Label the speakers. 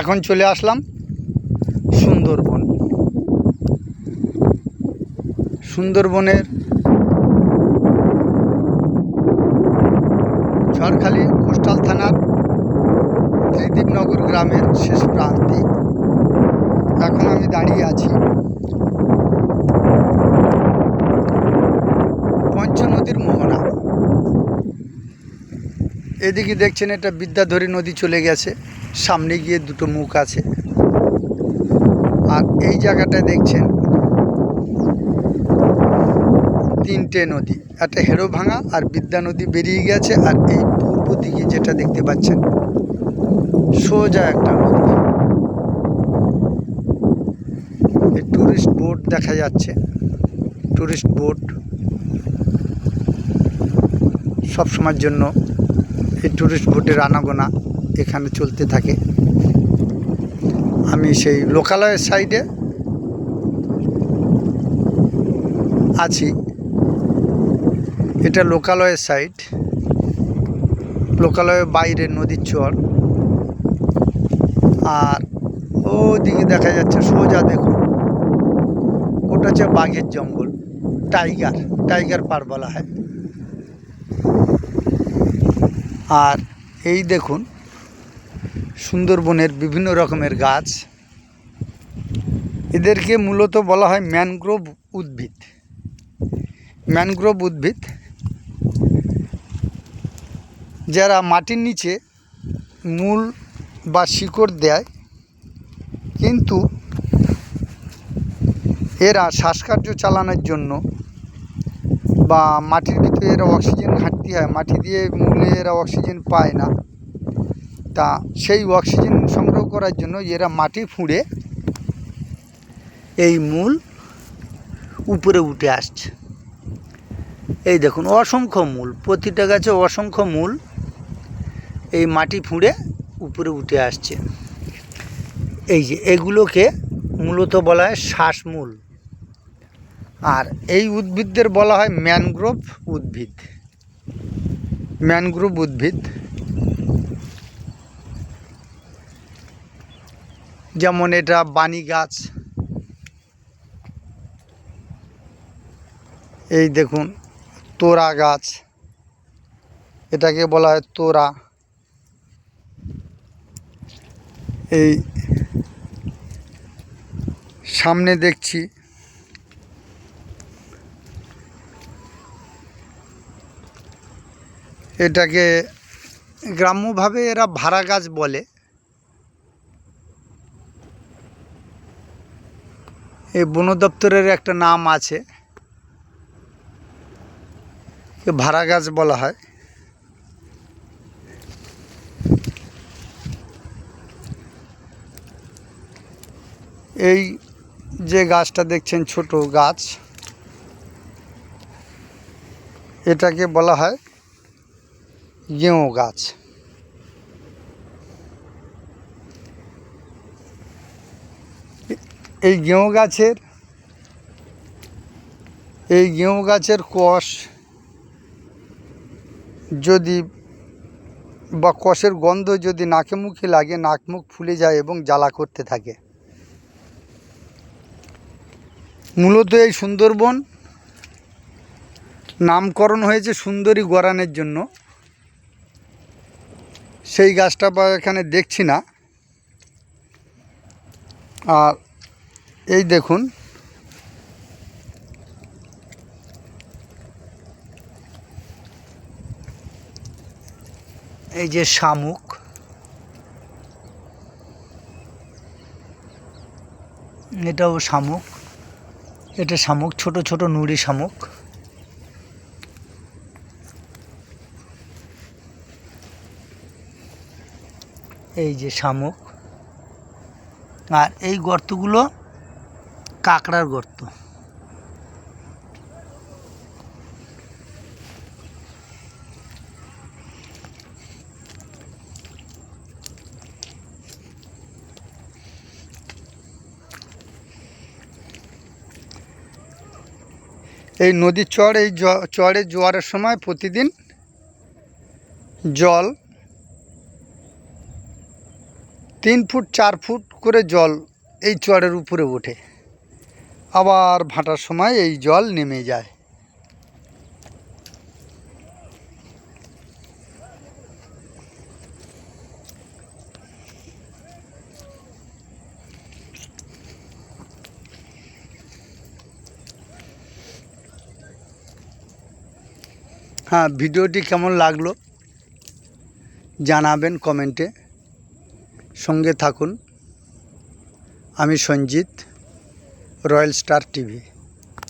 Speaker 1: এখন চলে আসলাম সুন্দরবন। সুন্দরবনের ঝড়খালি কোস্টাল থানার ত্রিদীপনগর গ্রামের শেষ প্রান্তে। এখন আমি দাঁড়িয়ে আছি এদিকে দেখছেন এটা বিদ্যাধরী নদী চলে গেছে। সামনে গিয়ে দুটো মুখ আছে। আর এই জায়গাটায় দেখছেন তিনটে নদী, একটা হেরো ভাঙা আর বিদ্যা নদী বেরিয়ে গেছে আর এই পূর্ব দিকে যেটা দেখতে পাচ্ছেন, সোজা একটা নদী। এই টুরিস্ট বোট দেখা যাচ্ছে। টুরিস্ট বোট সব সময়ের জন্য এই টুরিস্ট বোটের আনাগোনা এখানে চলতে থাকে। আমি সেই লোকালয়ের সাইডে আছি। এটা লোকালয়ের সাইড লোকালয়ের বাইরে নদীর চর। আর ওদিকে দেখা যাচ্ছে সোজা দেখুন। ওটা হচ্ছে বাঘের জঙ্গল। টাইগার। টাইগার পার বলা হয়। আর এই দেখুন, সুন্দরবনের বিভিন্ন রকমের গাছ। এদেরকে মূলত বলা হয় ম্যানগ্রোভ উদ্ভিদ। ম্যানগ্রোভ উদ্ভিদ, যারা মাটির নিচে মূল বা শিকড় দেয়, কিন্তু এরা শ্বাসকার্য চালানোর জন্য বা মাটির ভিতরে এরা অক্সিজেন ঘাটতি হয়, মাটি দিয়ে মূলে এরা অক্সিজেন পায় না। তা সেই অক্সিজেন সংগ্রহ করার জন্য এরা মাটি ফুঁড়ে এই মূল উপরে উঠে আসছে। এই দেখুন, অসংখ্য মূল, প্রতিটা গাছে অসংখ্য মূল এই মাটি ফুঁড়ে উপরে উঠে আসছে। এই যে এগুলোকে মূলত বলা হয় শ্বাসমূল। আর এই উদ্ভিদদের বলা হয় ম্যানগ্রোভ উদ্ভিদ। ম্যানগ্রোভ উদ্ভিদ। যেমন এটা বানি গাছ। এই দেখুন, তোরা গাছ। এটাকে বলা হয় তোরা। এই সামনে দেখছি এটাকে গ্রাম্যভাবে এরা ভাড়া গাছ বলে। এই বন দপ্তরের একটা নাম আছে। ভাড়া গাছ বলা হয়। এই যে গাছটা দেখছেন, ছোট গাছ, এটাকে বলা হয় গেঁও গাছ। এই গেঁও গাছের, এই গেঁও গাছের কষ যদি বা কষের গন্ধ যদি নাকে মুখে লাগে, নাক মুখ ফুলে যায় এবং জ্বালা করতে থাকে। মূলত এই সুন্দরবন নামকরণ হয়েছে সুন্দরী গরানের জন্য। সেই গাছটা বা এখানে দেখছি না। আর এই দেখুন। এই যে শামুক। এটাও শামুক। এটা শামুক, ছোট ছোট নুড়ি শামুক। এই যে শামুক। আর এই গর্তগুলো কাঁকড়ার গর্ত। এই নদীর চর, এই চরে জোয়ারের সময় প্রতিদিন জল তিন ফুট, চার ফুট করে জল এই চরের উপরে ওঠে। আবার ভাটার সময় এই জল নেমে যায়। হ্যাঁ ভিডিওটি কেমন লাগল জানাবেন কমেন্টে। সঙ্গে থাকুন। আমি সঞ্জিত রয়্যাল স্টার টিভি।